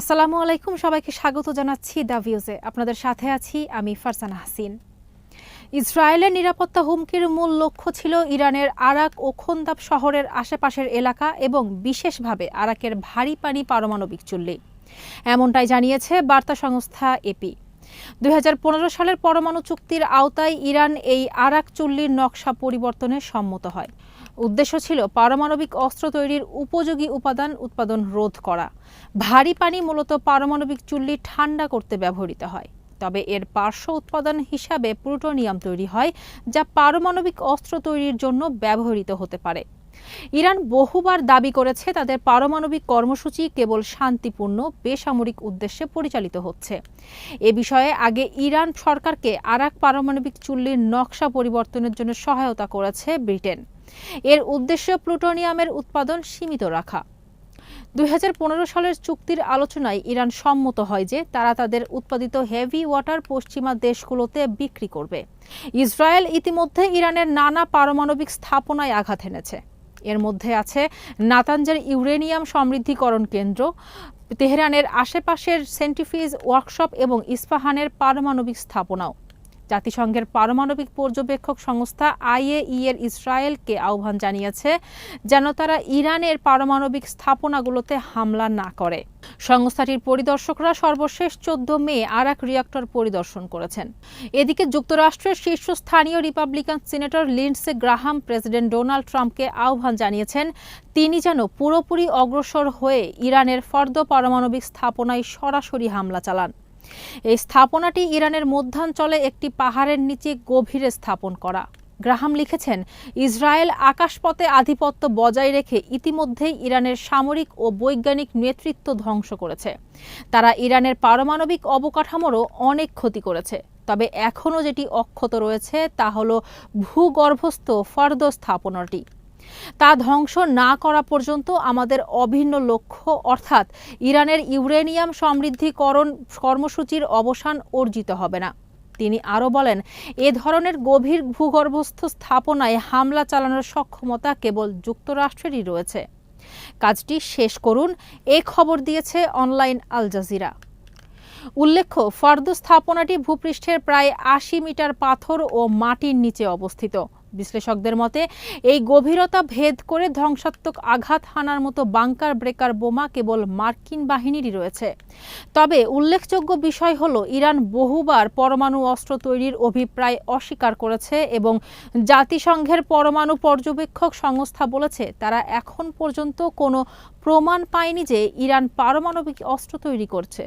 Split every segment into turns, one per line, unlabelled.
আসসালামু আলাইকুম, সবাইকে স্বাগত জানাচ্ছি দ্য ভিউজে। আপনাদের সাথে আছি আমি ফারসানা হাসিন। ইসরায়েলের নিরাপত্তা হুমকির মূল লক্ষ্য ছিল ইরানের আরাক ও খন্দাব শহরের আশেপাশের এলাকা এবং বিশেষভাবে আরাকের ভারী পানি পারমাণবিক চুল্লি। এমনটাই জানিয়েছে বার্তা সংস্থা এপি দুই হাজার পনেরো সালের পরমাণু চুক্তির আওতায় ইরান এই আরাক চুল্লির নকশা পরিবর্তনে সম্মত হয়। উদ্দেশ্য ছিল পারমাণবিক অস্ত্র তৈরির উপযোগী উপাদান উৎপাদন রোধ করা। ভারী পানি মূলত পারমাণবিক চুল্লি ঠান্ডা করতে ব্যবহৃত হয়। তবে এর পার্শ্ব উৎপাদন হিসাবে প্লুটোনিয়াম তৈরি হয়, যা পারমাণবিক অস্ত্র তৈরির জন্য ব্যবহৃত হতে পারে। ইরান বহুবার দাবি করেছে তাদের পারমাণবিক কর্মসূচি কেবল শান্তিপূর্ণ, বেসামরিক উদ্দেশ্যে পরিচালিত হচ্ছে। এ বিষয়ে আগে ইরান সরকারকে আরাক পারমাণবিক চুল্লির নকশা পরিবর্তনের জন্য সহায়তা করেছে ব্রিটেন। এর উদ্দেশ্য প্লুটোনিয়ামের উৎপাদন সীমিত রাখা। দুই হাজার পনেরো সালের চুক্তির আলোচনায় ইরান সম্মত হয় যে তারা তাদের উৎপাদিত হেভি ওয়াটার পশ্চিমা দেশগুলোতে বিক্রি করবে। ইসরায়েল ইতিমধ্যে ইরানের নানা পারমাণবিক স্থাপনায় আঘাত এনেছে। এর মধ্যে আছে নাতাঞ্জের ইউরেনিয়াম সমৃদ্ধিকরণ কেন্দ্র, তেহরানের আশেপাশের সেন্টিফিজ ওয়ার্কশপ এবং ইস্পাহানের পারমাণবিক স্থাপনাও। জাতিসংঘের পারমাণবিক পর্যবেক্ষক সংস্থা আইএই এর ইসরায়েলকে আহ্বান জানিয়েছে যেন তারা ইরানের পারমাণবিক স্থাপনাগুলোতে হামলা না করে। সংস্থাটির পরিদর্শকরা সর্বশেষ চোদ্দ মে আর এক রিয়াক্টর পরিদর্শন করেছেন। এদিকে যুক্তরাষ্ট্রের শীর্ষস্থানীয় Republican senator Lindsey Graham, president Donald ট্রাম্পকে আহ্বান জানিয়েছেন, তিনি যেন পুরোপুরি অগ্রসর হয়ে ইরানের ফর্দ পারমাণবিক স্থাপনায় সরাসরি হামলা চালান। এই স্থাপনাটি ইরানের মধ্যাঞ্চলে একটি পাহাড়ের নিচে গভীরে স্থাপন করা। গ্রাহাম লিখেছেন, ইসরায়েল আকাশপথে আধিপত্য বজায় রেখে ইতিমধ্যেই ইরানের সামরিক ও বৈজ্ঞানিক নেতৃত্ব ধ্বংস করেছে। তারা ইরানের পারমাণবিক অবকাঠামোরও অনেক ক্ষতি করেছে। তবে এখনও যেটি অক্ষত রয়েছে তা হল ভূগর্ভস্থ ফর্দ স্থাপনাটি। তা ধ্বংস না করা পর্যন্ত আমাদের অভিন্ন লক্ষ্য, অর্থাৎ ইরানের ইউরেনিয়াম সমৃদ্ধিকরণ কর্মসূচির অবসান অর্জিত হবে না। তিনি আরও বলেন, এ ধরনের গভীর ভূগর্ভস্থ স্থাপনায় হামলা চালানোর সক্ষমতা কেবল যুক্তরাষ্ট্রেরই রয়েছে। কাজটি শেষ করুন, এ খবর দিয়েছে অনলাইন আল জাজিরা। উল্লেখ্য, ফর্দ স্থাপনাটি ভূপৃষ্ঠের প্রায় আশি মিটার পাথর ও মাটির নিচে অবস্থিত। বিশ্লেষকদের মতে, এই গভীরতা ভেদ করে ধ্বংসাত্মক আঘাত হানার মতো বাংকার ব্রেকার বোমা কেবল মার্কিন বাহিনীরই রয়েছে। তবে উল্লেখযোগ্য বিষয় হল, ইরান বহুবার পরমাণু অস্ত্র তৈরির অভিপ্রায় অস্বীকার করেছে এবং জাতিসংঘের পরমাণু পর্যবেক্ষক সংস্থা বলেছে, তারা এখন পর্যন্ত কোনো প্রমাণ পায়নি যে ইরান পারমাণবিক অস্ত্র তৈরি করছে।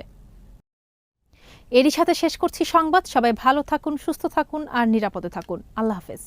এরই সাথে শেষ করছি সংবাদ। সবাই ভালো থাকুন, সুস্থ থাকুন আর নিরাপদে থাকুন। আল্লাহ হাফেজ।